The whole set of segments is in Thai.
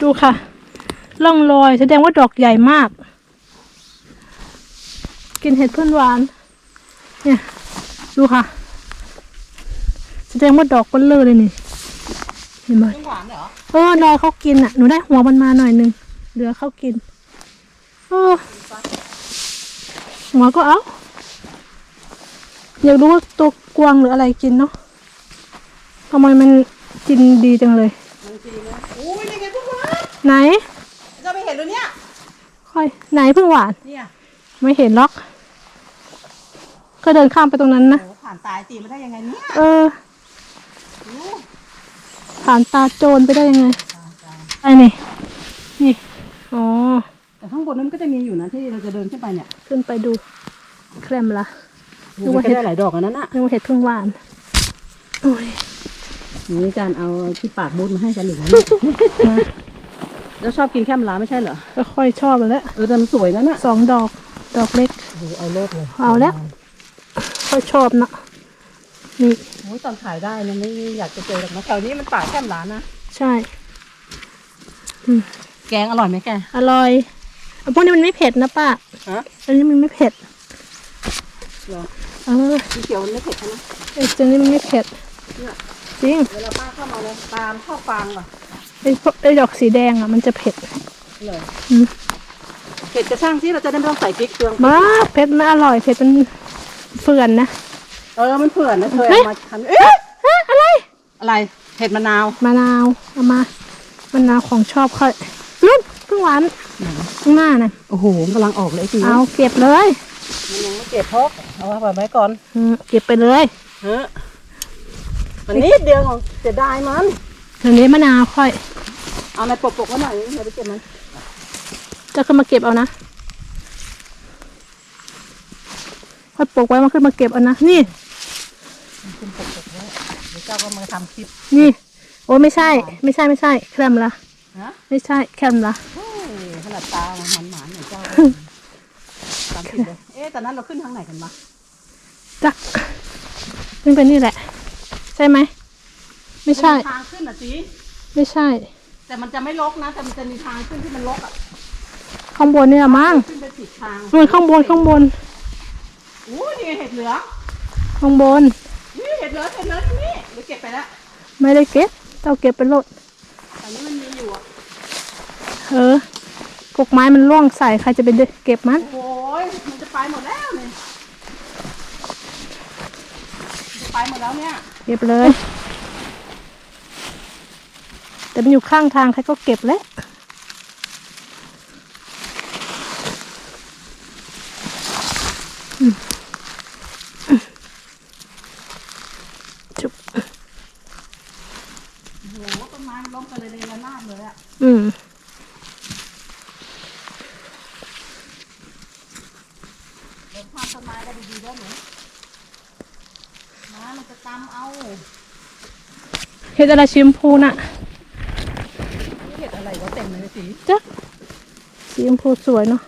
ดูค่ะร่องรอย แสดงว่าดอกใหญ่มาก กินเห็ดเพื่อนหวาน เนี่ย ดูค่ะ แสดงว่าดอกเบลเลอร์เลยนี่เห็นไหมหวานเหรอเออรอเขากินอะหนูได้หัวมันมาหน่อยหนึงเหลือเขากินเออหัวก็เอาอยากรู้ว่าตัวกวางหรืออะไรกินเนาะทำไมมันกินดีจังเลยมันจริงนะอุ้ยนี่ ไงทุกคนไหนจะไม่เห็นเลยเนี่ยค่อยไหนเพิ่งหวาน เนี่ยไม่เห็นล็อก ก็เดินข้ามไปตรงนั้นนะ โอ้ผ่านตายตีมาได้ยังไงเนี่ยเออโอ้ผ่านตาโจรไปได้ยังไงตายตายไอ้นี่นี่ อ๋อ แต่ข้างบนนั้นก็จะมีอยู่นะที่เราจะเดินขึ้นไปเนี่ยขึ้นไปดู แครมละ ดูดูว่าว่าเห็ดได้หลายดอกอันนั้นอะนึกว่าเห็ดเพิ่งหวาน โอ้ย นี่การเอาที่ปากบูดมาให้กันหรือไงมา แล้วชอบกินแค่มะลาไม่ใช่เหรอก็ค่อยชอบแล้วเออแต่มันสวยนะน่ะสองดอกดอกเล็กโอ้โหเอาโลกเลยเอาแล้วค่อยชอบนะนี่โอ้ยตอนขายได้เนี่ยไม่อยากจะเจอหรอกนะแถวนี้มันป่าแค่มะลานะใช่แกงอร่อยไหมแกอร่อยเอาพวกนี้มันไม่เผ็ดนะป้าฮะอันนี้มันไม่เผ็ดเหรอเออสีเขียวมันไม่เผ็ดใช่ไหมไอ้ตัวนี้มันไม่เผ็ดเนี่ยจริงเวลาป้าเข้ามาเลยตามข้าวฟางป่ะ ไอ้พวกไอ้ดอกสีแดงอะมันจะเผ็ด เลยอืม เผ็ดกระช่างที่เราจะได้ไม่ต้องใส่พริกเปลืองบ้าเผ็ดไม่อร่อยเผ็ดมันเฟื่อนนะ เออมันเผื่อนนะเธอเฮ้ยเอามาทำเอ๊ะฮะอะไร อะไรเห็ดมะนาวมะนาวเอามามะนาวของชอบค่อยรุ่นเพิ่งหวานข้างหน้าน่ะ โอ้โหมันกำลังออกเลยไอ้จีเอาเก็บเลยมันยังไม่เก็บพกเอาไว้ไว้ก่อนเออเก็บไปเลย เฮ้ยมันนิดเดียวของเสียดายมัน เดี๋ยวนี้มะนาวค่อย เอาในปกปกๆไว้หน่อยเดี๋ยวไปเก็บมันจะขึ้นมาเก็บเอานะ ค่อยปลูกไว้มาขึ้นมาเก็บเอานะ นี่ ขึ้นปกปกๆไว้เดี๋ยวเจ้าก็มาทำคลิป นี่ โอ้ไม่ใช่ ไม่ใช่ไม่ใช่ แครมละนะไม่ใช่ แครมละเฮ้ยขนาดตามันหันหมาเนี่ยเจ้าตามคลิปเลยเอ๊ะตอนนั้นเราขึ้นทางไหนกันมาจักขึ้นไปนี่แหละ ใช่ไหม ไม่ใช่ทางขึ้นอะจีไม่ใช่ แต่มันจะไม่ลกนะ แต่มันจะมีทางขึ้นที่มันลกอะข้างบนนี่ละมั้งขึ้นไปผิดทางนู่นข้างบนข้างบนอู้นี่เห็ดเหลืองข้างบน นี่เห็ดเหลืองเห็ดเหลืองนี่เดี๋ยวเก็บไปแล้วไม่ได้เก็บเจ้าเก็บไปโลดแต่นี้มันมีอยู่อะเออกกไม้มันร่วงใส่ใครจะไปเก็บมัน โอ้ยมันจะไปหมดแล้วเนี่ยจะไปหมดแล้วเนี่ย เก็บเลย แต่มันอยู่ข้างทางใครก็เก็บแหล้วจุบโอ้โหต้นไม้มันล้มไปเลยเลยระนาดเลยอะ อืมเดี๋ยวพาต้นไม้ก็ดีๆด้วยหนูนะมันจะตำเอา เห็ดอะไรชิมพูน่ะ นี่เห็ดอะไรวะเต็มเลยสี จ๊ะ สีชมพูสวยเนาะ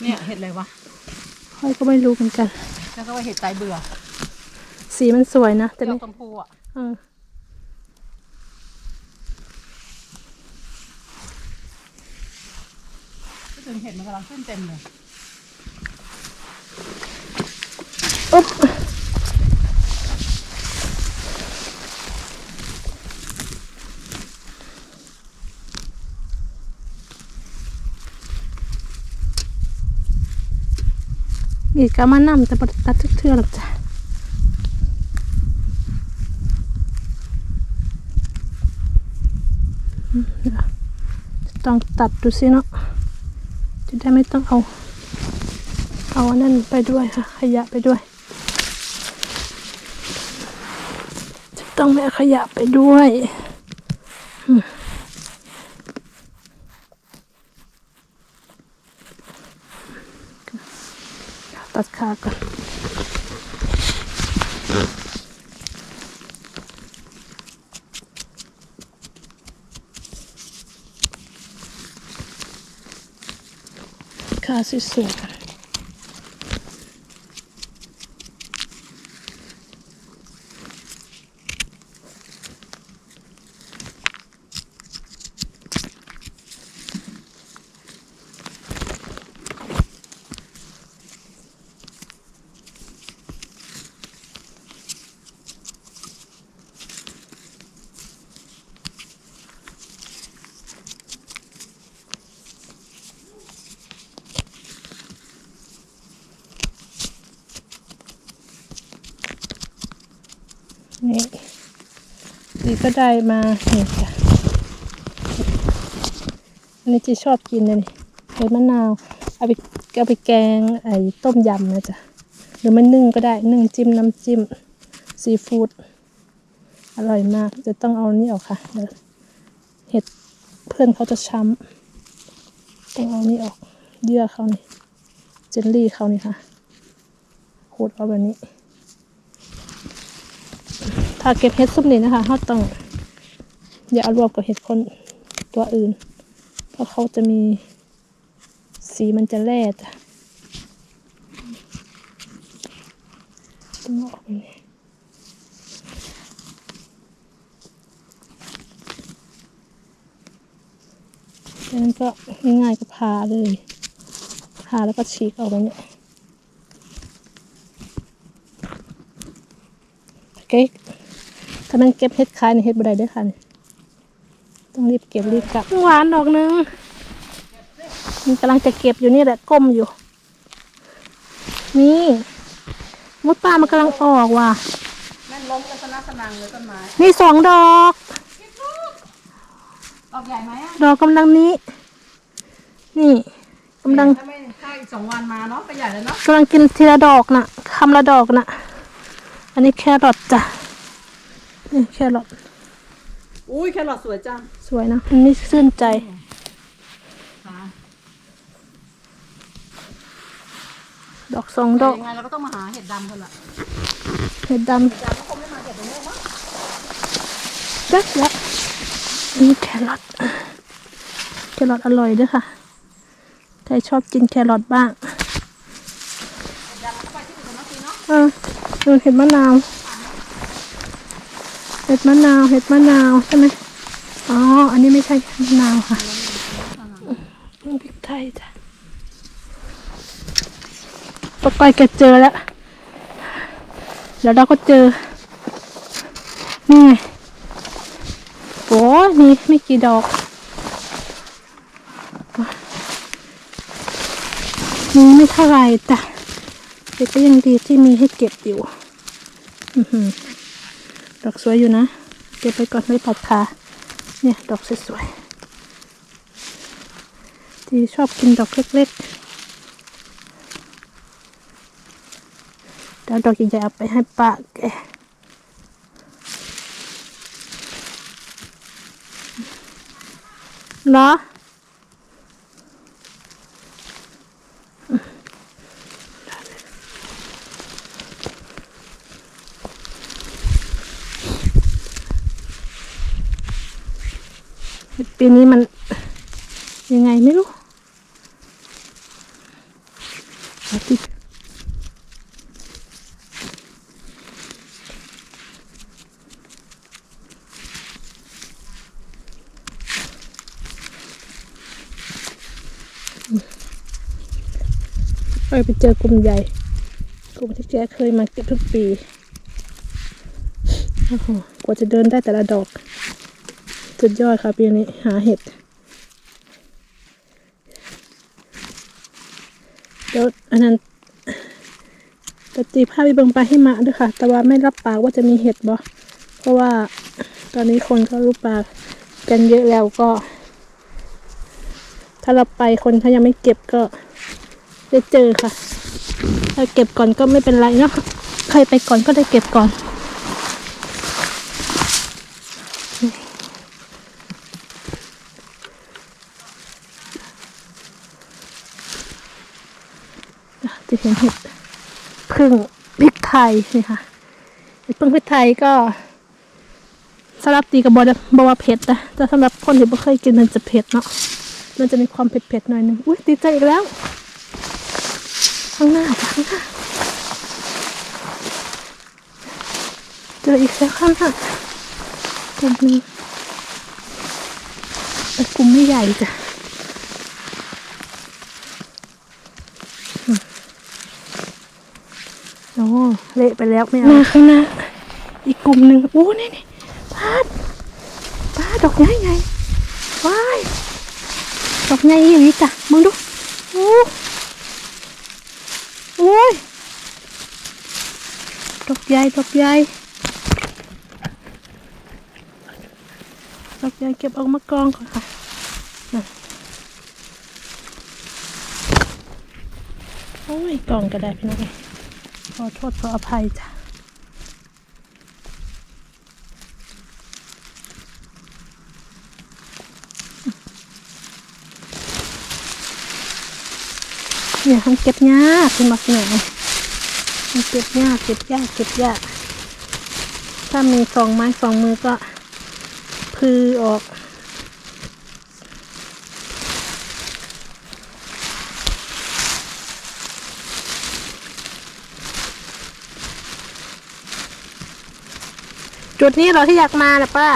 เนี่ยเห็ดอะไรวะค่อยก็ไม่รู้เหมือนกัน แล้วก็ว่าเห็ดไตเบื่อ สีมันสวยนะแต่เจ้านี่ชมพูอะเออก็ถึงเห็ดมันกำลังขึ้นเต็มเลย อุ๊บ อีกก็มานำแต่ปตัดทุกเทื่อหรอกจ้ะอืมเดี๋ยวจะต้องตัดดูสิเนาะจะได้ไม่ต้องเอา เอาอันนั่นไปด้วยค่ะ ขยะไปด้วย จะต้องไม่เอาขยะไปด้วย ตัดขาก่อนขาสวยๆ ทีก็ได้มานี่จ้ะอันนี้จีชอบกินเลยนี่มะนาว เอาไปเอาไปแกงไอ้ต้มยำนะจ๊ะหรือมันนึ่งก็ได้นึ่งจิ้มน้ำจิ้มซีฟู้ดอร่อยมาก จะต้องเอานี่ออกค่ะเดี๋ยวเห็ดเพื่อนเขาจะช้ำต้องเอานี่ออกเยื่อเขานี่เจลลี่เขานี่ค่ะขูดเอาแบบนี้ ถ้าเก็บเห็ดซุปนี่นะคะเขาต้อง อย่าเอารวมกับเห็ดคนตัวอื่น เพราะเขาจะมีสีมันจะแร่จ้ะต้องเอาออกแบบนี้จากนั้นก็ง่ายๆก็พาเลย พาแล้วก็ฉีกออกแบบนี้เก๊ก ถ้ามันเก็บเห็ดขายในเห็ดบดได้เด้วยค่ะนี่ต้องรีบเก็บรีบกลับหวานดอกหนึงมันกำลังจะเก็บอยู่นี่แหละก้มอยู่ นี่มุดปลามันกำลังออกว่ะแม่นล้มกันสนับสนังเลยต้นไม้นี่สองดอกออกใหญ่ไหมอะดอกกำลังนี้ นี่กำลังถ้าไม่ถ้าอีกสองวันมาเนาะไปใหญ่แล้วเนาะกำลังกินทีละดอกน่ะคำละดอกน่ะ อันนี้แครอทจ้ะ นี่แครอทอุ้ยแครอทสวยจังสวยนะอันนี้ชื่นใจค่ะดอกสองดอกยังไงเราก็ต้องมาหาเห็ดดำกันละเห็ดดดำก็คงไม่มาเก็บตรงนี้มั้งำจักละนี่แครอทแครอทอร่อยด้วยค่ะ ใครชอบกินแครอทบ้างดำก็ไปที่อื่นกันเนาะทีเนาะเออดูเห็ดมะนาวเห็ดมะนาวเห็ดมะนาวใช่ไหมอ๋อ อันนี้ไม่ใช่มะนาวค่ะพริกไทยจ้ะปะก้อยแกเจอแล้วเดี๋ยวเราก็เจอ นี่ไงโอ้ยมีไม่กี่ดอกมีไม่เท่าไรจ้ะแต่ก็ยังดีที่มีให้เก็บอยู่ อือหือ ดอกสวยอยู่นะ เก็บไปก่อนไม่ปัดขาเนี่ย ดอกสวยๆที่ชอบกินดอกเล็กๆเดี๋ยวดอกใหญ่ๆเอาไปให้ป้าแกเหรอ ปีนี้มันยังไงไม่รู้เอาติไปไปเจอกลุ่มใหญ่ กลุ่มที่แกเคยมาเก็บทุกปี โอ้โห กว่าจะเดินได้แต่ละดอก สุดยอดค่ะปีนี้หาเห็ดเดี๋ยวอันนั้นตตีภาพไปเบิ่งปให้มาด้วยค่ะ แต่ว่าไม่รับปากว่าจะมีเห็ดบ่เพราะว่าตอนนี้คนก็รู้ปลากันเยอะแล้วก็ ถ้าเราไปคนถ้ายังไม่เก็บก็ได้เจอค่ะ ถ้าเก็บก่อนก็ไม่เป็นไรเนาะใครไปก่อนก็ได้เก็บก่อน เห็นเห็ดพึ่งพริกไทยนี่ค่ะเห็ดพึ่งพริกไทยก็สำหรับตีกับบอบว่าเผ็ดนะแต่สำหรับคนที่ไม่เคยกินมันจะเผ็ดเนาะมันจะมีความเผ็ดๆหน่อยหนึงอุ้ยดีใจอีกแล้ว ข้างหน้าจ้ะข้างหน้าเจออีกแล้วข้างหน้ากลุ่มนึงแต่กลุ่มไม่ใหญ่จ้ะ โอ้เละไปแล้วไม่เอามาข้างหน้าอีกกลุ่มหนึ่งโอ้นี่นี่พาดพาดดอกใหญ่ไงว้ายดอกใหญ่อีหลีจ้ะมึงดูโอ้โอ้ยดอกใหญ่ดอกใหญ่ดอกใหญ่เก็บออกมากองก่อนค่ะน่ะโอ้ยกองก็ได้พี่น้องเอ้ยขอโทษขออภัยจ้ะเนี่ยมันเก็บยากคุณมาพี่น้องเอ้ยมันเก็บยากเก็บยากเก็บยาก ถ้ามีสองไม้สองมือก็พือออก จุดนี้เราที่อยากมานะป้า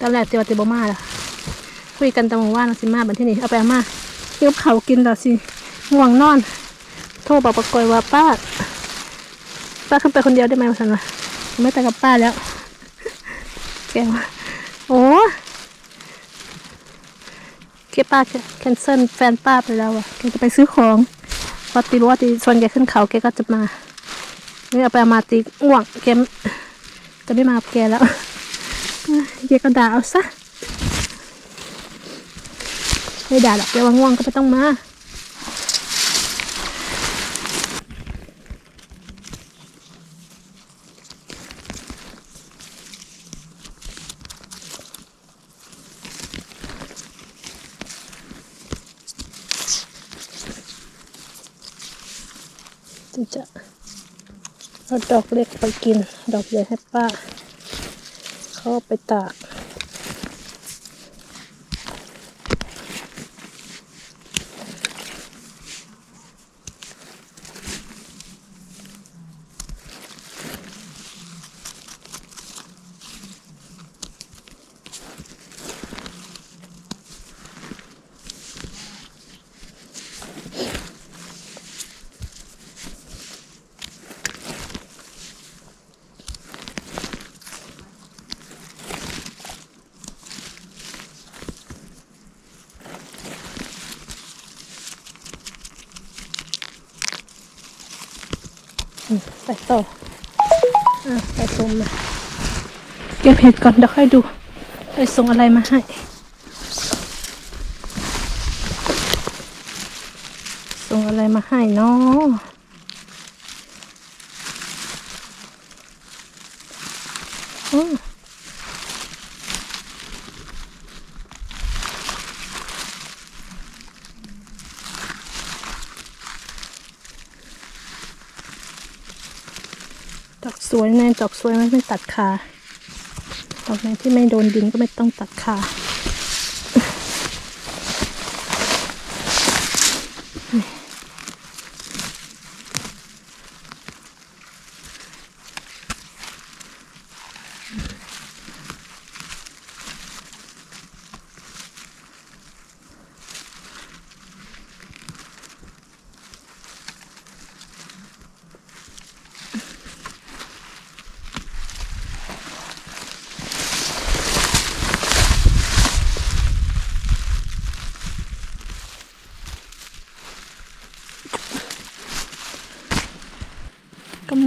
ตอนแรกเตียวติบมาล้วคุยกันตะมงว่าเราสิมาบันที่นี่เอาไปมาเก็บเขากินแล้วสิง่วงนอน โทรบอกปะกอยว่าป้า ป้าขึ้นไปคนเดียวได้ไหมวะสันวะไม่ไปกับป้าแล้ว แกว่าโอ้แกป้าแคนเซิลแฟนป้าไปแล้วอะแกจะไปซื้อของ พอตีรู้ว่าตีชวนแกขึ้นเขาแกก็จะมาไม่เอาไปเอามาตีง่วงแกจะไม่มาแกแล้วแกก็ด่าเอาซะไม่ด่าหรอกแกว่าง่วงก็ไม่ต้องมา จะเอาดอกเล็กไปกิน ดอกใหญ่ให้ป้า เขาเอาไปตาก อืมไปต่ออะไปส่งมาเก็บเห็ดก่อนเดี๋ยวค่อยดูไปส่งอะไรมาให้ส่งอะไรมาให้เนาะอืมดอกส วยแน่ดอกสวยไม่ไม่ตัดขาดอกไหนที่ไม่โดนดินก็ไม่ต้องตัดขา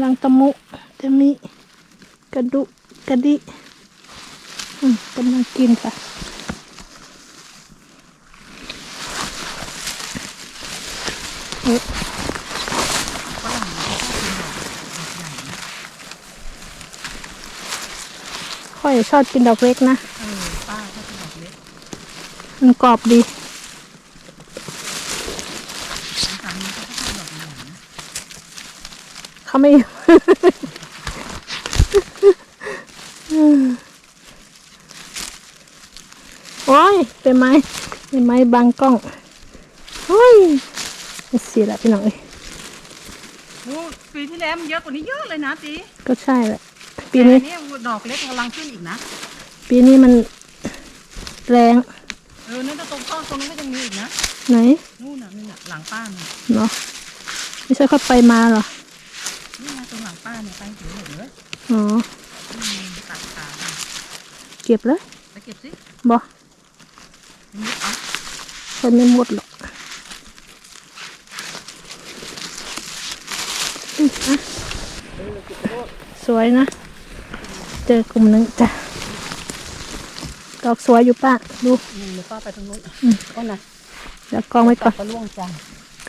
ำลังตะมุจะมีกระดุกระดิอืมกำลังกินค่ะเออค่อยชอบกินดอกเล็กนะเออป้าเขาจะบอกเล็ก มันกรอบดีสามีเขาก็ชอบดอกใหญ่นะเขาไม่ โอ้ยเป็นไม้เป็นไม้บังกล้องโอ้ยเสียละพี่น้องเอ้ยโอ้ปีที่แล้วมันเยอะกว่านี้เยอะเลยนะตีก็ใช่แหละปีนี้แต่อัดอกเล็กกำลังขึ้นอีกนะปีนี้มันแรงเออนั่นตรงต้นตรงนั้นก็ยังมีอีกนะไหนนู่นน่ะนี่น่ะหลังป้าเนี่ยเนาะไม่ใช่ค่อยไปมาเหรอนี่นะตรงหลังป้าเนี่ยไปถึงหมดเลยอ๋ออืมตัดขา เก็บเลยไปเก็บสิบอนี่เอาคนไม่หมดหรอกอืมอะสวยนะ เจอกลุ่มหนึงจ้ะดอกสวยอยู่ป้าดูอืมเดี๋ยวป้าไปทางนู้นอืมก็นะเดี๋ยวกองไว้ก่อนก็ล่วงจัง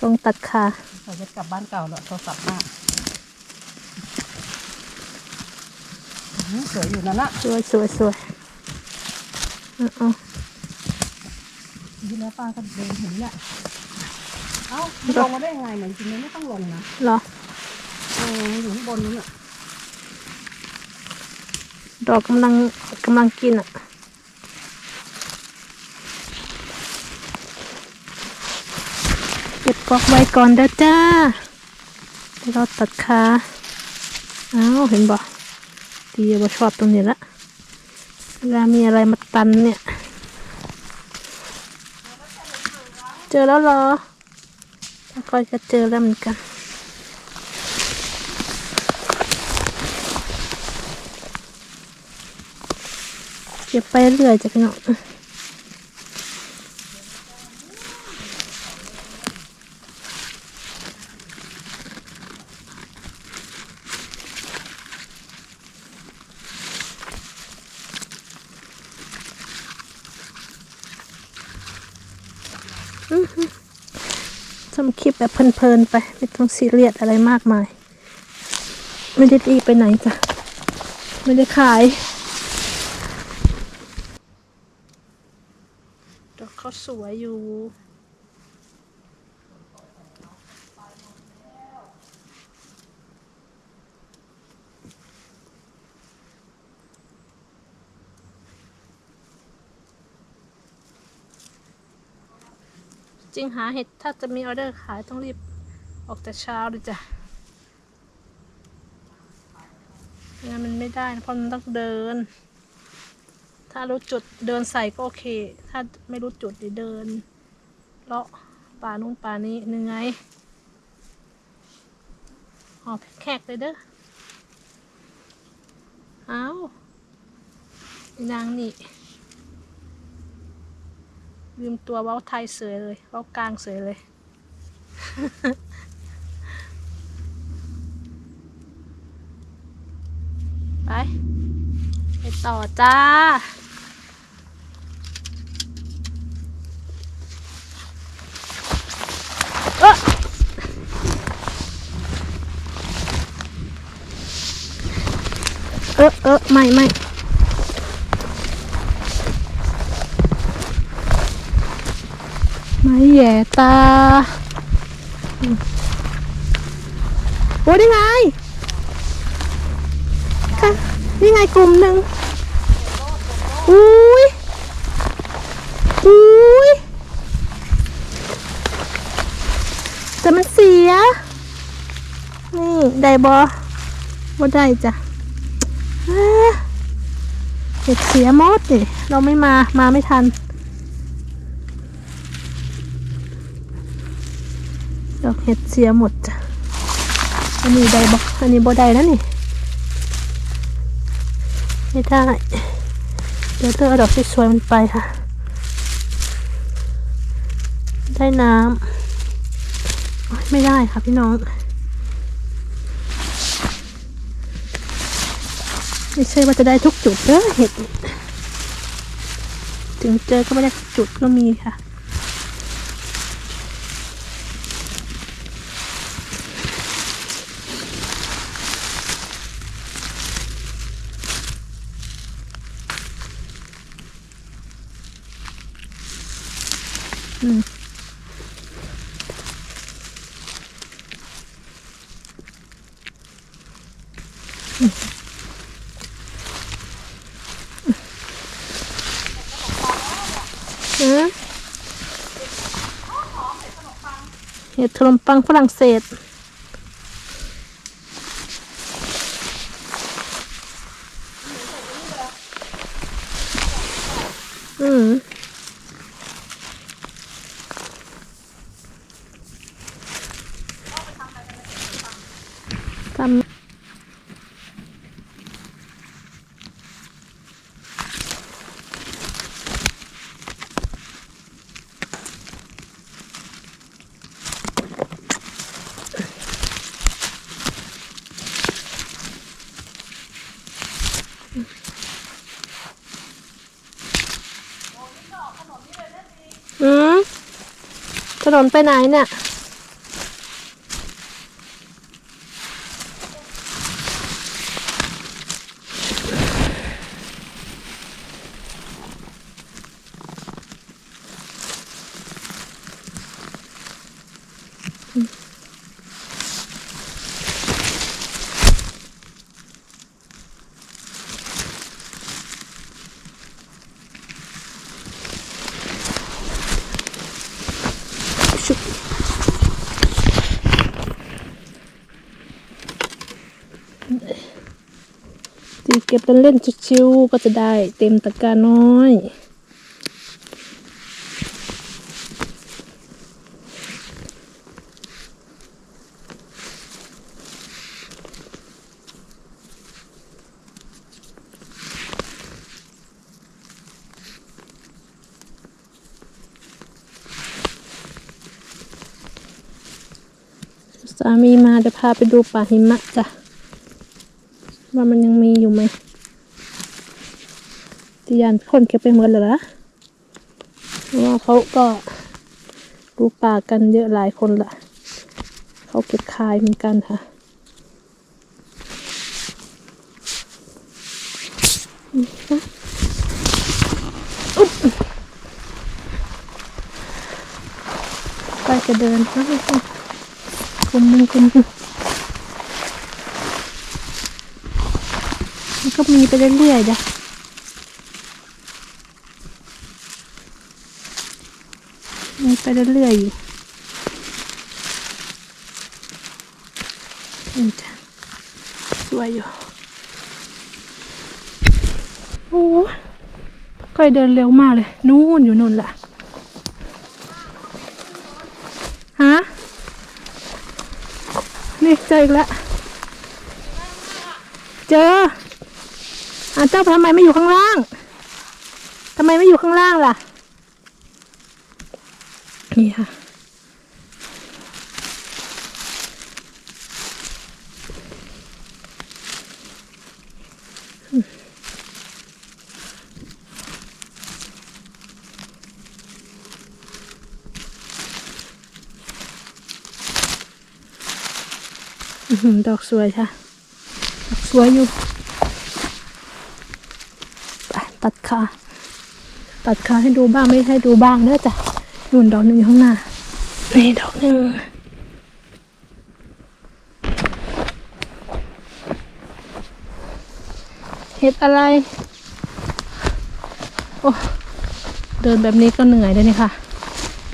กองตัดขาเราจะกลับบ้านเก่าแล้วโทรศัพท์มากอื้อสวยอยู่นั่นละสวยสวยสวย เอาเอาทีแล้วป้าก็เดินเห็นแหละเอ้ามันลงมาได้ยังไงเหมือนจริงๆไม่ต้องลงนะเหรอเอออยู่ข้างบนนู้นอะดอกกำลังกำลังกินอะเก็บกอกไว้ก่อนเด้อจ้าเดี๋ยวเราตัดขาอ้าวเห็นบ่ดีบ่ชอบตรงนี้ละ เวลามีอะไรมาตันเนี่ย เจอแล้วเหรอแล้วก็จะเจอแล้วเหมือนกัน เก็บไปเรื่อยจ้ะพี่น้อง ทำคลิปแบบเพลินๆไป ไม่ต้องซีเรียสอะไรมากมาย ไม่ได้รีบไปไหนจ้ะ ไม่ได้ขาย ดอกเขาสวยอยู่ จริงหาเห็ดถ้าจะมีออเดอร์ขายต้องรีบออกแต่เช้าเลยจ้ะงั้นมันไม่ได้นะเพราะมันต้องเดิน ถ้ารู้จุดเดินใส่ก็โอเค ถ้าไม่รู้จุดเดินเลาะป่านู้นป่านี้เหนื่อยหอบแขกเลยเด้อเอาอีนางนี่ ลืมตัวเว้าไทยเสยเลยเว้ากลางเสยเลย ไป ไปต่อจ้า เออเออเออไม่ไม่ไม่ แย่ตาโอ้ได้ไงค่ะนี่ไงกลุ่มหนึ่งอุ้ยอุ้ยแต่มันเสีย นี่ ได้บอบ่ได้จ้ะเห็ดเสียมดนี่เราไม่มา มาไม่ทัน ดอก เห็ดเสียหมดจ้ะอันนี้ได้บออันนี้บ่ได้นะนี่ไม่ได้เดี๋ยวเธอเอาดอกสวยๆมันไปค่ะ ได้น้ำไม่ได้ค่ะพี่น้อง ไม่ใช่ว่าจะได้ทุกจุดเด้อเห็ด ถึงเจอก็ไม่ได้ทุกจุดก็มีค่ะ มปังฝรั่งเศส อืมทำ อืม ถนนไปไหนเนี่ย ตีเก็บเล่นๆชิวๆก็จะได้เต็มตะกร้าน้อยสามีมาเดี๋ยวพาไปดูป่าหิมะจ้ะ ว่ามันยังมีอยู่ไหมที่ยานคนเก็บไปหมดเลยละว่าเขาก็ดูป่ากันเยอะหลายคนละเขาเก็บขายเหมือนกันค่ะไปจะเดินไปคนหนึ่งคนหนึ่งมัน ก็มีไปเรื่อยๆจ้ะมีไปเรื่อยๆอยู่นี่จ้ะสวยอยู่โอ้ก้อยเดินเร็วมากเลย นู่นอยู่นู่นล่ะฮะนี่เจออีกแล้ว เจอ เจ้าทำไมไม่อยู่ข้างล่างทำไมไม่อยู่ข้างล่างล่ะ นี่ค่ะหือดอกสวยค่ะ ดอกสวยอยู่ ตัดขาตัดขาให้ดูบ้างไม่ให้ดูบ้างเด้อจ้ะนู่นดอกหนึ่งอยู่ข้างหน้านี่ดอกหนึ่งเห็ดอะไร โอ้ เดินแบบนี้ก็เหนื่อยเลยนี่ค่ะ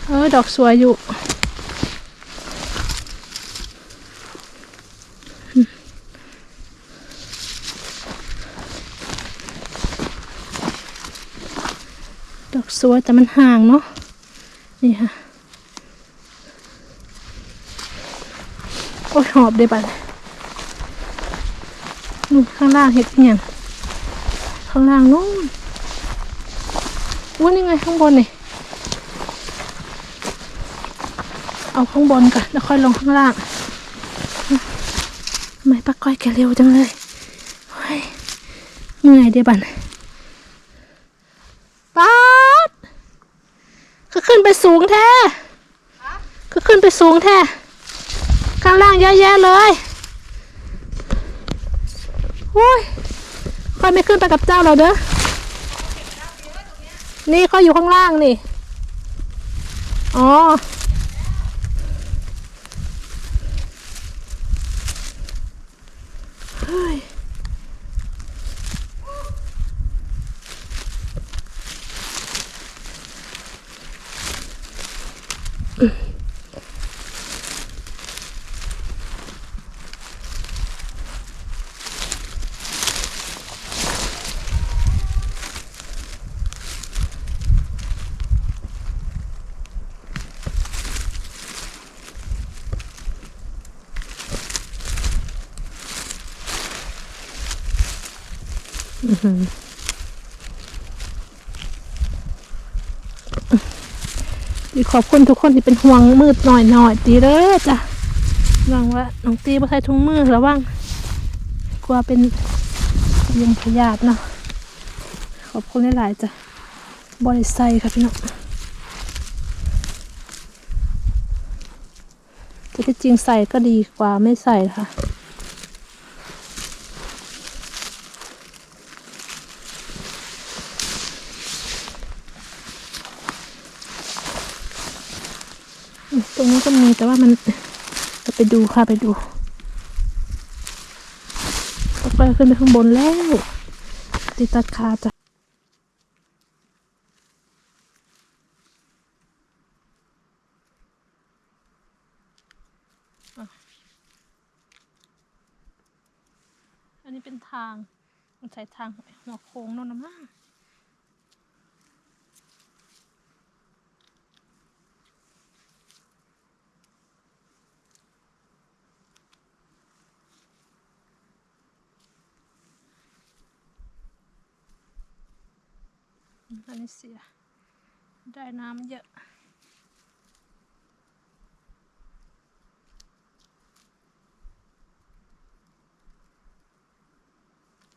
เออ ดอกสวยอยู่ สวยแต่มันห่างเนาะนี่ค่ะโอ้ยหอบได้บัดนู่นข้างล่างเห็ดอหย่างข้างล่างนู่นว่านี่ไงข้างบนนี่เอาข้างบนก่อนแล้วค่อยลงข้างล่างทำไมป้าก้อยแกเร็วจังเลยโอ้ยเหนื่อยเดี๋ยวบัด ป๊าดคือ ขึ้นไปสูงแท้ก็ขึ้นไปสูงแท้ข้างล่างเยอะแยะเลยโอ้ยค่อยไม่ขึ้นไปกับเจ้าเราเด้อนี่ก็อยู่ข้างล่างนี่ อ๋อ ดีขอบคุณทุกคนที่เป็นห่วงมืดหน่อยหน่อยตีเด้อจ้ะหวังว่าน้องตีบ่ใส่ถุงมือระวังกลัวเป็นยุงพยาธิเนาะขอบคุณหลายๆจ้ะบริไซค่ะพี่น้องแต่ที่จริงใส่ก็ดีกว่าไม่ใส่ค่ะ ตรงนี้ก็มีแต่ว่ามันจะไปดูค่ะไปดูตกไปขึ้นไปข้างบนแล้วติดตาคาจ้ะอะอันนี้เป็นทาง มันใช้ทางหัวโค้งโน่นนะมั้ง อันนี้เสีย ได้น้ำเยอะ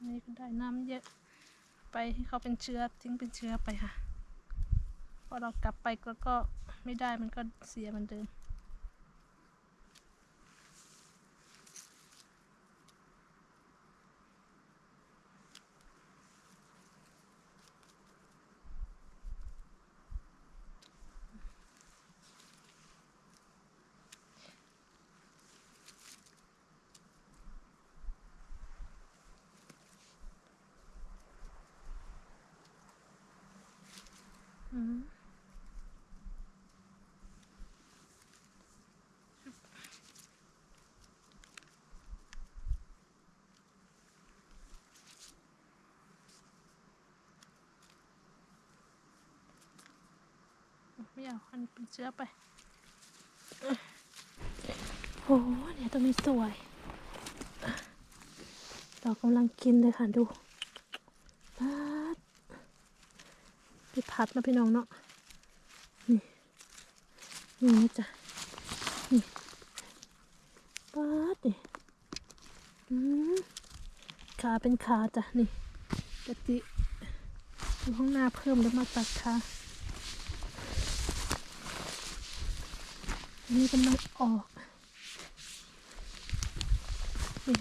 นี่ก็ได้น้ำเยอะ ไปให้เขาเป็นเชื้อทิ้งเป็นเชื้อไปค่ะพอเรากลับไปก็ก็ไม่ได้มันก็เสียเหมือนเดิม อืมไมันเป็นเชื้อไปโอ้โหเนี่ยตัวนี้สวย เรากำลังกินเลยค่ะดูปัดพี่พัดนะพี่น้องเนาะ นี่ นี่นะจ๊ะ นี่ปัดนี่อืมขาเป็นขาจ้ะ นี่กะติอยู่ห้องหน้าเพิ่มแล้วมาตัดขา นนี้กำลังออกนี่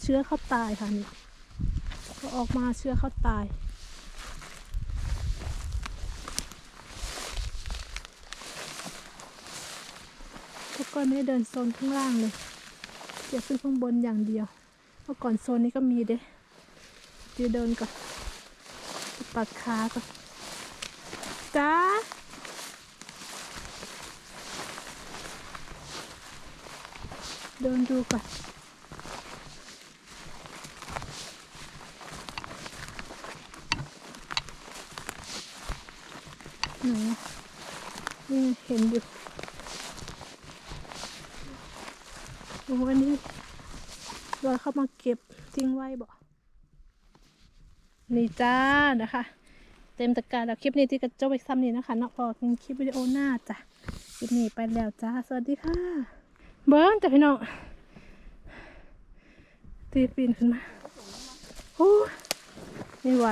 เชื้อเข้าตายค่ะนี่พอออกมาเชื้อเข้าตายทุกคนไม่ได้เดินโซนข้างล่างเลยเดี๋ยวขึ้นข้างบนอย่างเดียว เมื่อก่อนโซนนี้ก็มีเด้เดี๋ยวเดินก่อน ปัดขาก่อนจ้าเดินดูก่อนไหนนี่เห็นอยู่โอ้อันนี้ลอยเข้ามาเก็บทิ้งไว้บ่ นี่จ้านะคะ เต็มตะการแล้วคลิปนี้ที่กระจบไปซ้ำนี่นะคะเนาะพอเป็นคลิปวิดีโอหน้าจ้ะคลิปนี้ไปแล้วจ้า สวัสดีค่ะ เบิ้งจ้ะพี่น้องตีปีนขึ้นมาโอ้ไม่ไหว